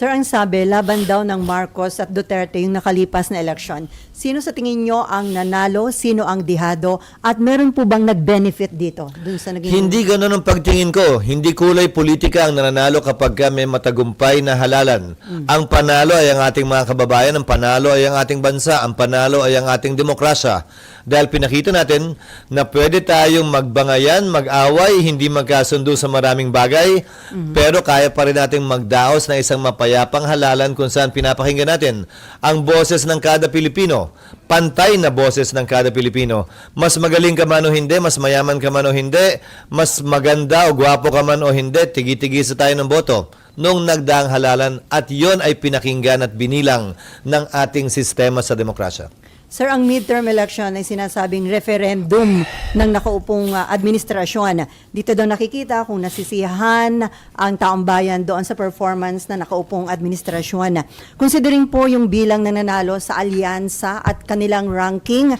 Sir, ang sabi, laban daw ng Marcos at Duterte yung nakalipas na eleksyon. Sino sa tingin nyo ang nanalo, sino ang dihado, at meron po bang nag-benefit dito? Dun sa naging... Hindi ganun ang pagtingin ko. Hindi kulay politika ang nananalo kapag ka may matagumpay na halalan. Ang panalo ay ang ating mga kababayan, ang panalo ay ang ating bansa, ang panalo ay ang ating demokrasya. Dahil pinakita natin na pwede tayong magbangayan, mag-away, hindi magkasundo sa maraming bagay, pero kaya pa rin nating magdaos na isang mapayapang halalan kung saan pinapakinggan natin ang boses ng kada Pilipino. Pantay na boses ng kada Pilipino. Mas magaling ka man o hindi, mas mayaman ka man o hindi, mas maganda o gwapo ka man o hindi, tigi-tigi sa tayo ng boto nung nagdaang halalan at yon ay pinakinggan at binilang ng ating sistema sa demokrasya. Sir, ang midterm election ay sinasabing referendum ng nakaupong uh, administrasyon. Dito daw nakikita kung nasisiyahan ang taong bayan doon sa performance na nakaupong administrasyon. Considering po yung bilang na nanalo sa alyansa at kanilang ranking,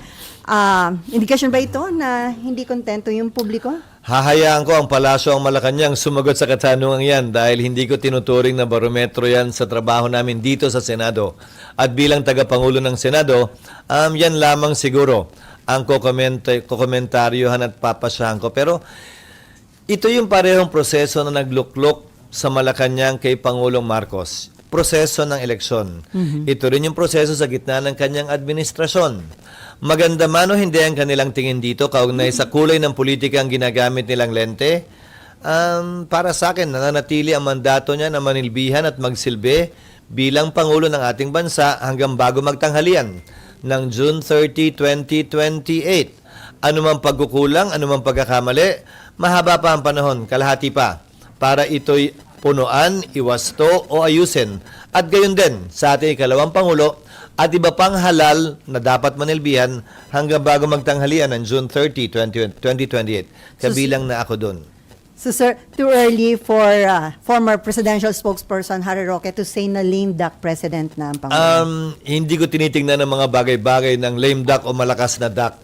ah, indikasyon ba ito na hindi kontento yung publiko? Hahayaan ko ang palasyo ang Malacanang sumagot sa katanungan yan dahil hindi ko tinuturing na barometro yan sa trabaho namin dito sa Senado. At bilang tagapangulo ng Senado, um, yan lamang siguro ang kukomenta- kukomentaryohan at papasyahan ko. Pero ito yung parehong proseso na nagluklok sa Malacanang kay Pangulong Marcos. Proseso ng eleksyon. Ito rin yung proseso sa gitna ng kanyang administrasyon. Maganda man o hindi ang kanilang tingin dito kaugnay sa kulay ng politika ang ginagamit nilang lente, um, para sa akin, nananatili ang mandato niya na manilbihan at magsilbi bilang Pangulo ng ating bansa hanggang bago magtanghalian ng June 30, 2028. Ano man pagkukulang, ano man pagkakamali, mahaba pa ang panahon, kalahati pa, para ito'y punuan, iwasto o ayusin. At gayon din sa ating ikalawang Pangulo at iba pang halal na dapat manilbihan hanggang bago magtanghalian ng June 30, 20, 2028. Kabilang na ako doon. So sir, too early for uh, former presidential spokesperson Harry Roque to say na lame duck president na ang Pangulo. Um, hindi ko tinitingnan ng mga bagay-bagay ng lame duck o malakas na duck.